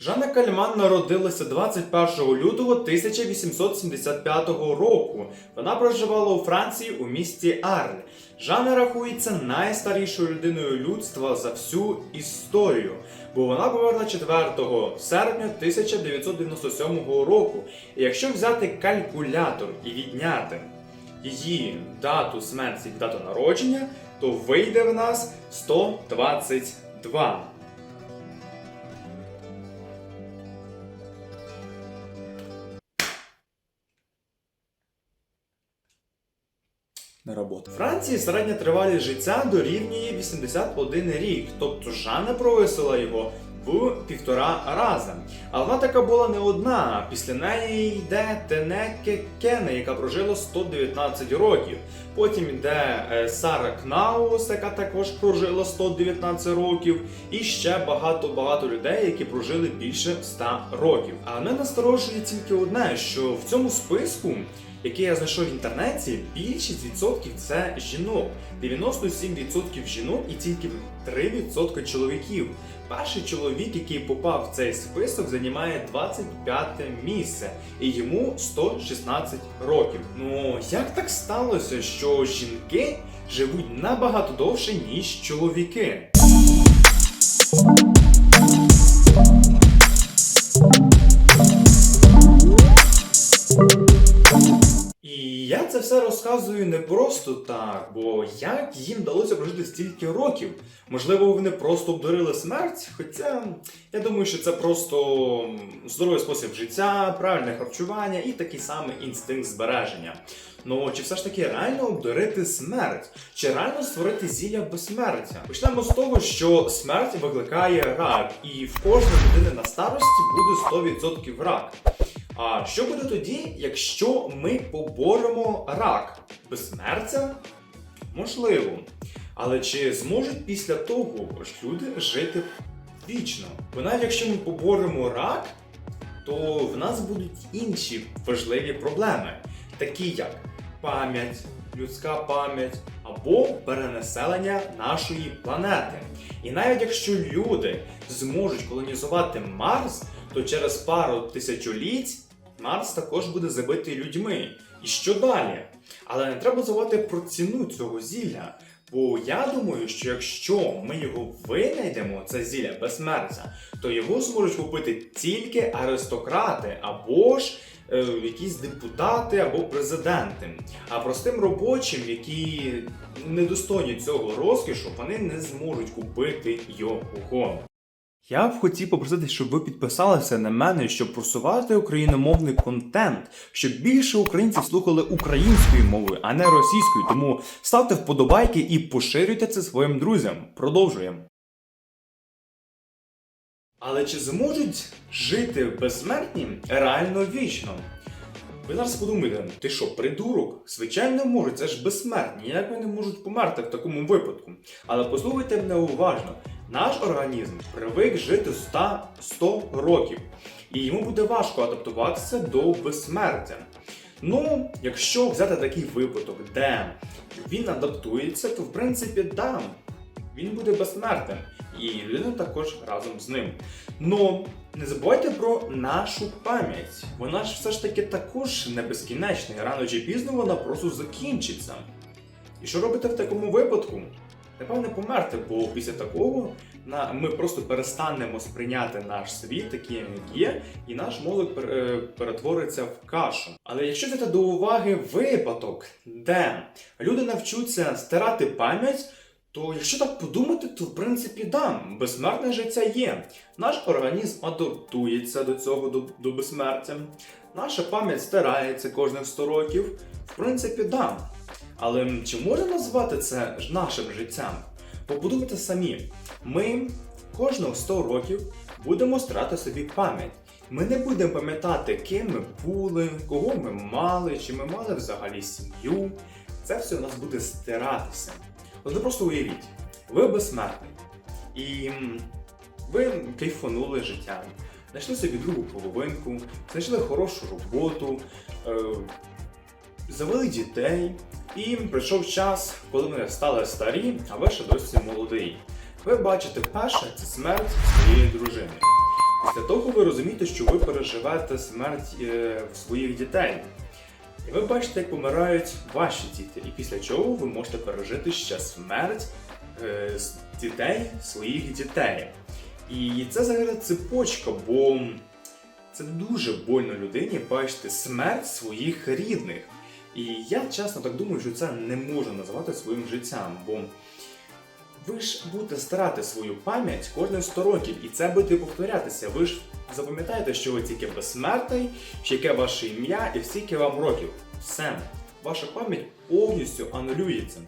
Жанна Кальман народилася 21 лютого 1875 року. Вона проживала у Франції у місті Арль. Жанна рахується найстарішою людиною людства за всю історію, бо вона померла 4 серпня 1997 року. І якщо взяти калькулятор і відняти її дату смерті від дату народження, то вийде в нас 122. На роботу. Франції середня тривалість життя дорівнює 81 рік, тобто Жанна провисила його в півтора рази. Але вона така була не одна. Після неї йде Тенеке Кене, яка прожила 119 років. Потім йде е, Сара Кнаус, яка також прожила 119 років, і ще багато-багато людей, які прожили більше 100 років. А мене насторожує тільки одне, що в цьому списку який я знайшов в інтернеті, більшість відсотків це жінок. 97% жінок і тільки 3% чоловіків. Перший чоловік, який попав в цей список, займає 25 місце, і йому 116 років. Ну як так сталося, що жінки живуть набагато довше, ніж чоловіки? Це все розказую не просто так, бо як їм вдалося прожити стільки років? Можливо, вони просто обдурили смерть, хоча я думаю, що це просто здоровий спосіб життя, правильне харчування і такий самий інстинкт збереження. Ну чи все ж таки реально обдурити смерть? Чи реально створити зілля безсмертя? Почнемо з того, що смерть викликає рак, і в кожної людини на старості буде 100% рак. А що буде тоді, якщо ми поборемо рак? Безсмертя? Можливо. Але чи зможуть після того люди жити вічно? Бо навіть якщо ми поборемо рак, то в нас будуть інші важливі проблеми, такі як пам'ять, людська пам'ять або перенаселення нашої планети. І навіть якщо люди зможуть колонізувати Марс, то через пару тисячоліть Марс також буде забитий людьми. І що далі? Але не треба забувати про ціну цього зілля. Бо я думаю, що якщо ми його винайдемо, це зілля безсмертя, то його зможуть купити тільки аристократи або ж е, якісь депутати або президенти. А простим робочим, які недостойні цього розкішу, вони не зможуть купити його. Я б хотів попросити, щоб ви підписалися на мене, щоб просувати україномовний контент, щоб більше українців слухали українською мовою, а не російською. Тому ставте вподобайки і поширюйте це своїм друзям. Продовжуємо. Але чи зможуть жити безсмертні реально вічно? Ви зараз подумаєте, ти що, придурок? Звичайно можуть, це ж безсмертні. Як вони можуть померти в такому випадку? Але послухайте мене уважно. Наш організм привик жити 100, 100 років, і йому буде важко адаптуватися до безсмертя. Ну, якщо взяти такий випадок, де він адаптується, то в принципі да, він буде безсмертним, і людина також разом з ним. Но не забувайте про нашу пам'ять. Вона ж все ж таки також не безкінечна, і рано чи пізно вона просто закінчиться. І що робити в такому випадку? Напевне, померти, бо після такого ми просто перестанемо сприйняти наш світ таким, як є, і наш мозок е, перетвориться в кашу. Але якщо взяти до уваги випадок, де люди навчуться стирати пам'ять, то якщо так подумати, то в принципі да, безсмертне життя є. Наш організм адаптується до цього до, до безсмертя. Наша пам'ять стирається кожних 100 років. В принципі, да. Але чи можна назвати це нашим життям? Бо подумайте самі, ми кожного 100 років будемо стирати собі пам'ять. Ми не будемо пам'ятати, ким ми були, кого ми мали, чи ми мали взагалі сім'ю. Це все у нас буде стиратися. От просто уявіть, ви безсмертний. І ви кайфанули життям, знайшли собі другу половинку, знайшли хорошу роботу, е, завели дітей, і прийшов час, коли вони стали старі, а ви ще досі молодий. Ви бачите, перше це смерть своєї дружини. Після того ви розумієте, що ви переживаєте смерть е, своїх дітей. І ви бачите, як помирають ваші діти, і після чого ви можете пережити ще смерть е, дітей своїх дітей. І це взагалі цепочка, бо це дуже больно людині бачити смерть своїх рідних. І я чесно так думаю, що це не можна назвати своїм життям, бо ви ж будете старати свою пам'ять кожним 100 років, і це буде повторятися. Ви ж запам'ятаєте, що ви тільки безсмертний, що яке ваше ім'я і скільки вам років. Все, ваша пам'ять повністю анулюється.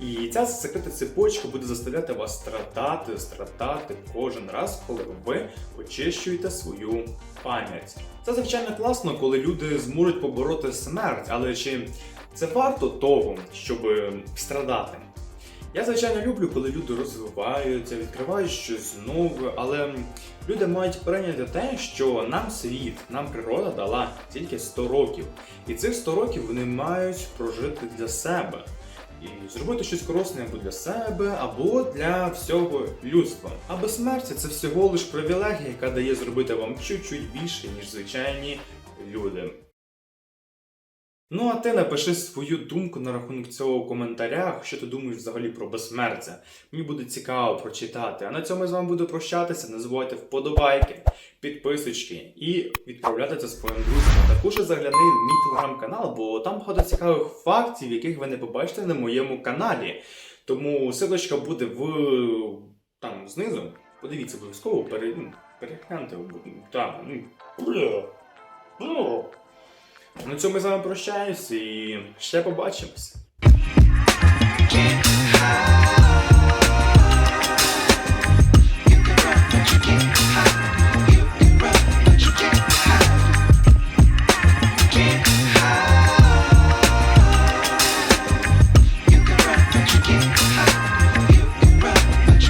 І ця закрита цепочка буде заставляти вас страдати, страдати кожен раз, коли ви очищуєте свою пам'ять. Це звичайно класно, коли люди зможуть побороти смерть, але чи це варто того, щоб страдати? Я звичайно люблю, коли люди розвиваються, відкривають щось нове, але люди мають прийняти те, що нам світ, нам природа дала тільки 100 років. І цих 100 років вони мають прожити для себе. І зробити щось корисне або для себе, або для всього людства. А безсмертя це всього лиш привілегія, яка дає зробити вам чуть-чуть більше, ніж звичайні люди. Ну, а ти напиши свою думку на рахунок цього в коментарях, що ти думаєш взагалі про безсмертя. Мені буде цікаво прочитати. А на цьому я з вами буду прощатися. Не забувайте вподобайки, підписочки і відправляти це своїм друзям. Також загляни в мій телеграм-канал, бо там багато цікавих фактів, яких ви не побачите на моєму каналі. Тому ссылочка буде в там знизу. Подивіться обов'язково, ну, перегляньте. Там, ну, бля, бля. На цьому ми з вами прощаюся і ще побачимось.